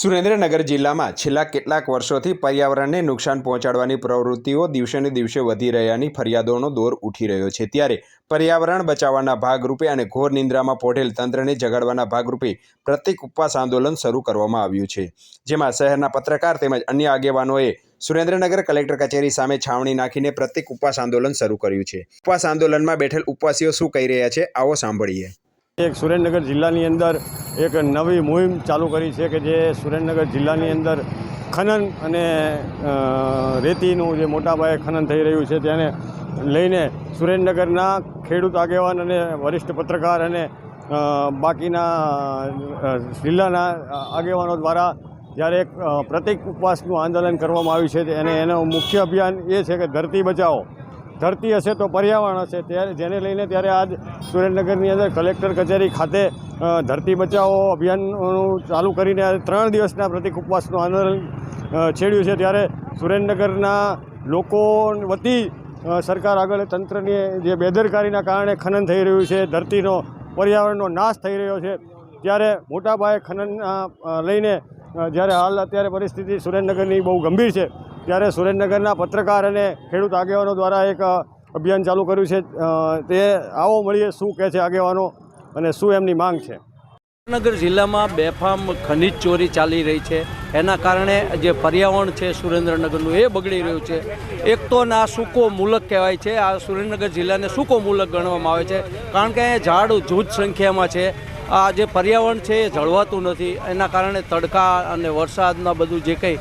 સુરેન્દ્રનગર જિલ્લામાં છેલ્લા કેટલાક વર્ષોથી પર્યાવરણને નુકસાન પહોંચાડવાની પ્રવૃત્તિઓ દિવસેને દિવસે વધી રહ્યાની ફરિયાદોનો દોર ઉઠી રહ્યો છે. ત્યારે પર્યાવરણ બચાવવાના ભાગરૂપે અને ઘોર નિંદ્રામાં પોઢેલ તંત્રને જગાડવાના ભાગરૂપે પ્રતિક ઉપવાસ આંદોલન શરૂ કરવામાં આવ્યું છે. જેમાં શહેરના પત્રકાર તેમજ અન્ય આગેવાનોએ સુરેન્દ્રનગર કલેક્ટર કચેરી સામે છાવણી નાખીને પ્રતિક ઉપવાસ આંદોલન શરૂ કર્યું છે. ઉપવાસ આંદોલનમાં બેઠેલ ઉપવાસીઓ શું કહી રહ્યા છે, આવો સાંભળીએ. એક સુરેન્દ્રનગર જિલ્લાની અંદર એક નવી મુહિમ ચાલુ કરી છે કે જે સુરેન્દ્રનગર જિલ્લાની અંદર ખનન અને રેતીનું જે મોટા પાયે ખનન થઈ રહ્યું છે તેને લઈને સુરેન્દ્રનગરના ખેડૂત આગેવાન અને વરિષ્ઠ પત્રકાર અને બાકીના જિલ્લાના આગેવાનો દ્વારા જ્યારે એક પ્રતિક ઉપવાસનું આંદોલન કરવામાં આવ્યું છે અને એનો મુખ્ય અભિયાન એ છે કે ધરતી બચાવો. ધરતી હશે તો પર્યાવરણ હશે. ત્યારે જેને લઈને ત્યારે આજ સુરેન્દ્રનગરની અંદર કલેક્ટર કચેરી ખાતે ધરતી બચાવો અભિયાનનું ચાલુ કરીને ત્રણ દિવસના પ્રતિક ઉપવાસનું આંદોલન છેડ્યું છે. ત્યારે સુરેન્દ્રનગરના લોકો વતી સરકાર આગળ તંત્રની જે બેદરકારીના કારણે ખનન થઈ રહ્યું છે, ધરતીનો, પર્યાવરણનો નાશ થઈ રહ્યો છે. ત્યારે મોટા પાયે ખનન લઈને જ્યારે હાલ અત્યારે પરિસ્થિતિ સુરેન્દ્રનગરની બહુ ગંભીર છે. ત્યારે સુરેન્દ્રનગરના પત્રકાર અને ખેડૂત આગેવાનો દ્વારા એક અભિયાન ચાલુ કર્યું છે. તે આવો મળીએ શું કહે છે આગેવાનો અને શું એમની માંગ છે? સુરેન્દ્રનગર જિલ્લામાં બેફામ ખનિજ ચોરી ચાલી રહી છે. એના કારણે જે પર્યાવરણ છે સુરેન્દ્રનગરનું એ બગડી રહ્યું છે. એક તો ના સૂકો મુલક કહેવાય છે. આ સુરેન્દ્રનગર જિલ્લાને સૂકો મુલક ગણવામાં આવે છે. કારણ કે અહીંયા ઝાડ જૂથ સંખ્યામાં છે. આ જે પર્યાવરણ છે એ જળવાતું નથી. એના કારણે તડકા અને વરસાદના બધું જે કંઈ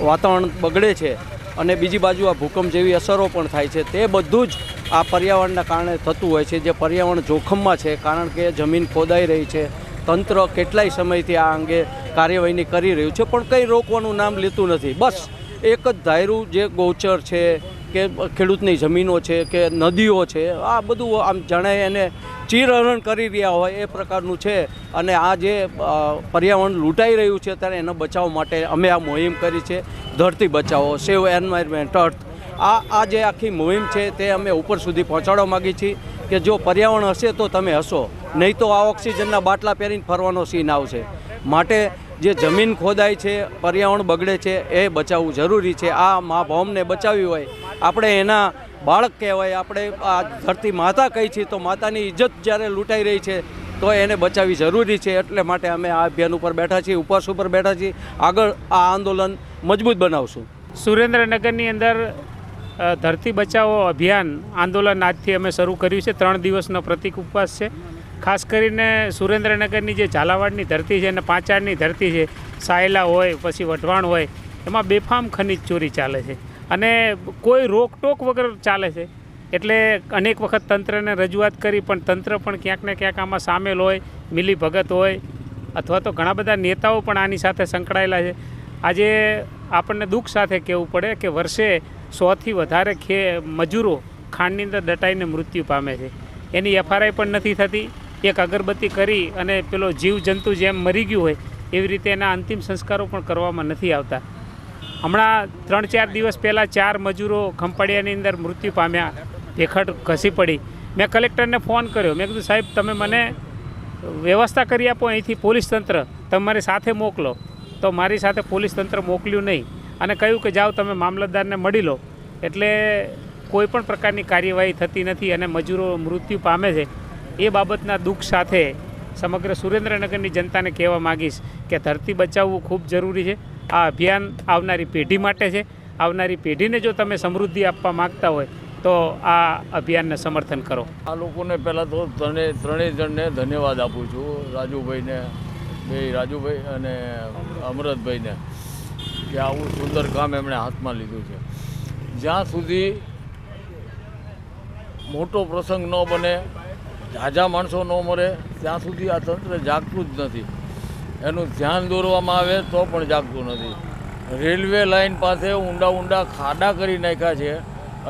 વાતાવરણ બગડે છે અને બીજી બાજુ આ ભૂકંપ જેવી અસરો પણ થાય છે. તે બધું જ આ પર્યાવરણના કારણે થતું હોય છે. જે પર્યાવરણ જોખમમાં છે, કારણ કે જમીન ખોદાઈ રહી છે. તંત્ર કેટલાય સમયથી આ અંગે કાર્યવાહીની કરી રહ્યું છે, પણ કંઈ રોકવાનું નામ લેતું નથી. બસ એક જ ધાયરું જે ગૌચર છે, કે ખેડૂતની જમીનો છે, કે નદીઓ છે, આ બધું આમ જણાય એને ચીરહરણ કરી રહ્યા હોય એ પ્રકારનું છે. અને આ જે પર્યાવરણ લૂંટાઈ રહ્યું છે ત્યારે એનો બચાવ માટે અમે આ મુહિમ કરી છે. ધરતી બચાવો, સેવ એન્વાયરમેન્ટ, અર્થ. આ આ જે આખી મુહિમ છે તે અમે ઉપર સુધી પહોંચાડવા માગીએ છીએ કે જો પર્યાવરણ હશે તો તમે હશો નહીં તો આ ઓક્સિજનના બાટલા પહેરીને ફરવાનો સીન આવશે. માટે જે જમીન ખોદાય છે, પર્યાવરણ બગડે છે, એ બચાવવું જરૂરી છે. આ મા ભૌમને બચાવી હોય. આપણે એના બાળક કહેવાય, આપણે આ ધરતી માતા કહી છીએ તો માતાની ઇજ્જત જ્યારે લૂંટાઈ રહી છે, તો એને બચાવવી જરૂરી છે. એટલે માટે અમે આ અભિયાન ઉપર બેઠા છીએ, ઉપવાસ ઉપર બેઠા છીએ. આગળ આ આંદોલન મજબૂત બનાવશું. સુરેન્દ્રનગરની અંદર ધરતી બચાવો અભિયાન આંદોલન આજથી અમે શરૂ કર્યું છે. ત્રણ દિવસનો પ્રતિક ઉપવાસ છે. ખાસ કરીને સુરેન્દ્રનગરની જે ઝાલાવાડની ધરતી છે અને પાંચાળની ધરતી છે, સાયલા હોય, પછી વઢવાણ હોય, એમાં બેફામ ખનિજ ચોરી ચાલે છે. અને કોઈ રોકટોક વગર ચાલે છે. એટલે અનેક વખત તંત્રને રજૂઆત કરી, પણ તંત્ર પણ ક્યાંક ને ક્યાંક આમાં સામેલ હોય મિલી ભગત હોય, અથવા તો ઘણા બધા નેતાઓ પણ આની સાથે સંકળાયેલા છે. આજે આપણને દુઃખ સાથે કહેવું પડે કે વર્ષે સોથી વધારે ખે, મજૂરો ખાંડની અંદર દટાઈને મૃત્યુ પામે છે. એની એફઆરઆઈ પણ નથી થતી. એક અગરબત્તી કરી અને પેલો જીવ જંતુ જેમ મરી ગયું હોય, એવી રીતે એના અંતિમ સંસ્કારો પણ કરવામાં નથી આવતા. હમણાં ત્રણ ચાર દિવસ પહેલાં ચાર મજૂરો ખંપાળિયાની અંદર મૃત્યુ પામ્યા. ભેખડ ઘસી પડી. મેં કલેક્ટરને ફોન કર્યો. મેં કીધું, સાહેબ, તમે મને વ્યવસ્થા કરી આપો, અહીંથી પોલીસ તંત્ર તમારી સાથે મોકલો. તો મારી સાથે પોલીસ તંત્ર મોકલ્યું નહીં. અને કહ્યું કે, જાઓ, તમે મામલતદારને મળી લો. એટલે કોઈ પણ પ્રકારની કાર્યવાહી થતી નથી અને મજૂરો મૃત્યુ પામે છે. એ બાબતના દુઃખ સાથે સમગ્ર સુરેન્દ્રનગરની જનતાને કહેવા માગીશ કે ધરતી બચાવવું ખૂબ જરૂરી છે. આ અભિયાન આવનારી પેઢી માટે છે. આવનારી પેઢીને જો તમે સમૃદ્ધિ આપવા માગતા હોય, તો આ અભિયાનને સમર્થન કરો. આ લોકોને પહેલાં તો ત્રણે, ત્રણેય જણને ધન્યવાદ આપું છું. રાજુભાઈને, બે રાજુભાઈ અને અમરતભાઈને, કે આવું સુંદર કામ એમણે હાથમાં લીધું છે. જ્યાં સુધી મોટો પ્રસંગ ન બને, ઝાઝા માણસો ન મરે, ત્યાં સુધી આ તંત્ર જાગૃત નથી. એનું ધ્યાન દોરવામાં આવે તો પણ જાગતું નથી. રેલવે લાઇન પાસે ઊંડા ઊંડા ખાડા કરી નાખ્યા છે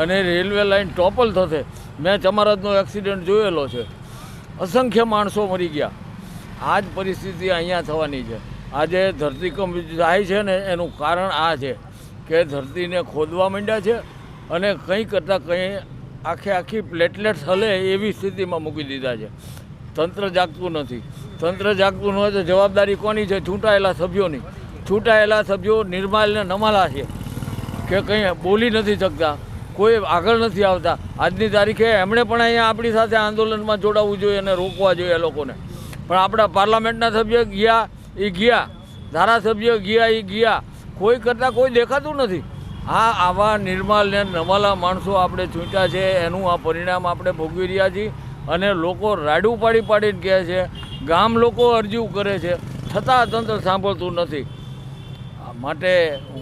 અને રેલવે લાઇન ટોપલ થશે. મેં ચમારતનો એક્સિડન્ટ જોયેલો છે. અસંખ્ય માણસો મરી ગયા. આ જ પરિસ્થિતિ અહીંયા થવાની છે. આજે ધરતીકંપ થાય છે ને એનું કારણ આ છે કે ધરતીને ખોદવા માંડ્યા છે અને કંઈ કરતાં કંઈ આખે આખી પ્લેટલેટ્સ હલે એવી સ્થિતિમાં મૂકી દીધા છે. તંત્ર જાગતું નથી. તંત્ર જાગતું ન હોય તો જવાબદારી કોની છે? ચૂંટાયેલા સભ્યોની. ચૂંટાયેલા સભ્યો નિર્માલ ને નમાલા છે. કે કંઈ બોલી નથી શકતા. કોઈ આગળ નથી આવતા. આજની તારીખે એમણે પણ અહીંયા આપણી સાથે આંદોલનમાં જોડાવવું જોઈએ અને રોકવા જોઈએ લોકોને. પણ આપણા પાર્લામેન્ટના સભ્ય ગયા એ ગયા. ધારાસભ્ય ગયા એ ગયા. કોઈ કરતાં કોઈ દેખાતું નથી. આ આવા નિર્માલ ને નમાલા માણસો આપણે ચૂંટ્યા છે. એનું આ પરિણામ આપણે ભોગવી રહ્યા છીએ. અને લોકો રાડું પાડી પાડીને કહે છે ગામ લોકો અરજી કરે છે. છતાં તંત્ર સાંભળતું નથી. માટે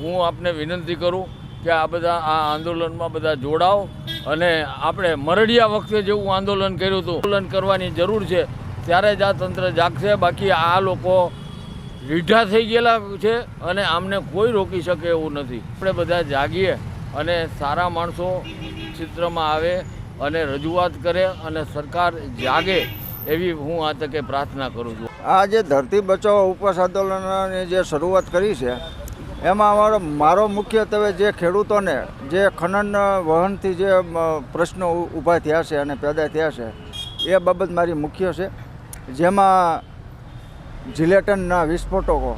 હું આપને વિનંતી કરું કે આ બધા આ આંદોલનમાં બધા જોડાઓ અને આપણે મરડિયા વખતે જેવું આંદોલન કર્યું હતું, આંદોલન કરવાની જરૂર છે, ત્યારે જ આ તંત્ર જાગશે. બાકી આ લોકો રીઢા થઈ ગયેલા છે અને આમને કોઈ રોકી શકે એવું નથી. આપણે બધા જાગીએ અને સારા માણસો ચિત્રમાં આવે અને રજૂઆત કરે અને સરકાર જાગે. એવી હું આ તકે પ્રાર્થના કરું છું. આ જે ધરતી બચાવો ઉપવાસ આંદોલનની જે શરૂઆત કરી છે, એમાં અમારો, મારો મુખ્યત્વે જે ખેડૂતોને, જે ખનન વહનથી જે પ્રશ્નો ઊભા થયા છે અને પેદા થયા છે, એ બાબત મારી મુખ્ય છે. જેમાં જિલેટનના વિસ્ફોટકો,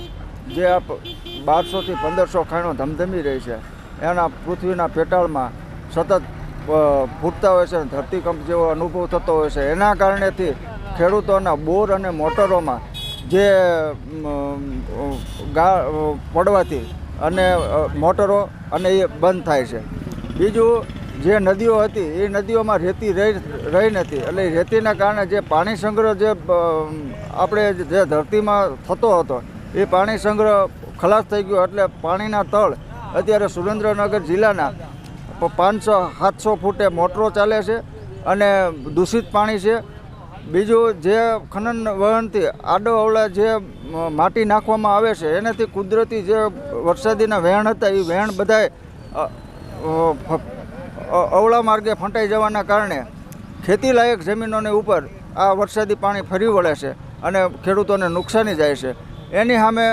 જે આ બારસોથી પંદરસો ખાણો ધમધમી રહી છે, એના પૃથ્વીના પેટાળમાં સતત ફૂટતા હોય છે ધરતીકંપ જેવો અનુભવ થતો હોય છે. એના કારણેથી ખેડૂતોના બોર અને મોટરોમાં જે ગા પડવાથી અને મોટરો અને એ બંધ થાય છે. બીજું, જે નદીઓ હતી, એ નદીઓમાં રેતી રહી રહી નથી. એટલે રેતીના કારણે જે પાણી સંગ્રહ જે આપણે જે ધરતીમાં થતો હતો, એ પાણી સંગ્રહ ખલાસ થઈ ગયો. એટલે પાણીના તળ અત્યારે સુરેન્દ્રનગર જિલ્લાના પાંચસો, સાતસો ફૂટે મોટરો ચાલે છે અને દૂષિત પાણી છે. બીજું જે ખનન વહનથી આડો અવળા જે માટી નાખવામાં આવે છે, એનાથી કુદરતી જે વરસાદીના વહેણ હતા, એ વહેણ બધાય અવળા માર્ગે ફંટાઈ જવાના કારણે ખેતીલાયક જમીનોની ઉપર આ વરસાદી પાણી ફરી વળે છે અને ખેડૂતોને નુકસાની જાય છે. એની સામે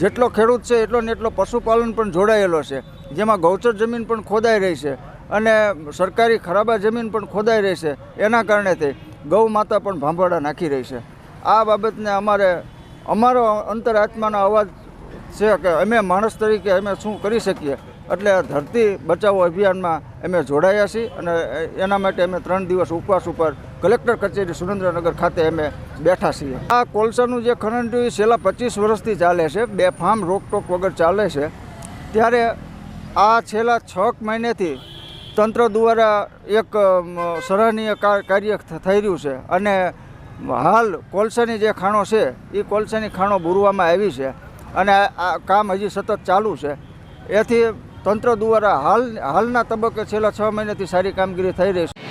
જેટલો ખેડૂત છે, એટલો ને એટલો પશુપાલન પણ જોડાયેલો છે. જેમાં ગૌચર જમીન પણ ખોદાઈ રહી છે અને સરકારી ખરાબા જમીન પણ ખોદાઈ રહી છે. એના કારણેથી ગૌ માતા પણ ભાંભરડા નાખી રહી છે. આ બાબતને અમારે, અમારો અંતરાત્માનો અવાજ છે કે અમે માણસ તરીકે અમે શું કરી શકીએ? એટલે આ ધરતી બચાવો અભિયાનમાં અમે જોડાયા છીએ અને એના માટે અમે ત્રણ દિવસ ઉપવાસ ઉપર કલેક્ટર કચેરી સુરેન્દ્રનગર ખાતે અમે બેઠા છીએ. આ કોલસાનું જે ખનન રહ્યું છેલ્લા પચીસ વર્ષથી ચાલે છે. બે ફાર્મ રોકટોક વગર ચાલે છે. ત્યારે આ છેલ્લા છ મહિનેથી તંત્ર દ્વારા એક સરાહનીય કાર્ય થઈ રહ્યું છે. અને હાલ કોલસાની જે ખાણો છે એ કોલસાની ખાણો બુરવામાં આવી છે. અને આ કામ હજી સતત ચાલુ છે. એથી તંત્ર દ્વારા હાલ, હાલના તબક્કે છેલ્લા છ મહિનાથી સારી કામગીરી થઈ રહી છે.